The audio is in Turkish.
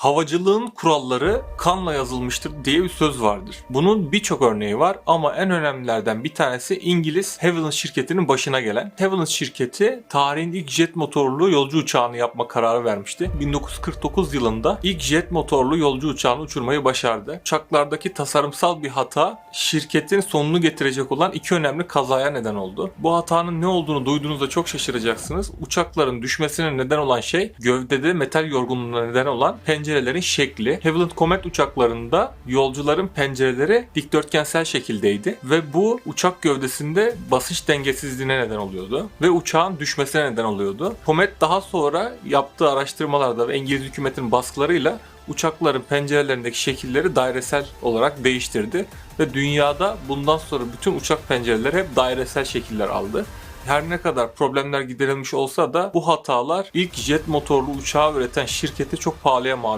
Havacılığın kuralları kanla yazılmıştır diye bir söz vardır. Bunun birçok örneği var ama en önemlilerden bir tanesi İngiliz Havilland şirketinin başına gelen. Havilland şirketi tarihin ilk jet motorlu yolcu uçağını yapma kararı vermişti. 1949 yılında ilk jet motorlu yolcu uçağını uçurmayı başardı. Uçaklardaki tasarımsal bir hata şirketin sonunu getirecek olan iki önemli kazaya neden oldu. Bu hatanın ne olduğunu duyduğunuzda çok şaşıracaksınız. Uçakların düşmesine neden olan şey gövdede metal yorgunluğuna neden olan pencerelerin şekli. Havilland Comet uçaklarında yolcuların pencereleri dikdörtgensel şekildeydi ve bu uçak gövdesinde basınç dengesizliğine neden oluyordu ve uçağın düşmesine neden oluyordu. Comet daha sonra yaptığı araştırmalarda ve İngiliz hükümetinin baskılarıyla uçakların pencerelerindeki şekilleri dairesel olarak değiştirdi ve dünyada bundan sonra bütün uçak pencereleri hep dairesel şekiller aldı. Her ne kadar problemler giderilmiş olsa da bu hatalar ilk jet motorlu uçağı üreten şirkete çok pahalıya mal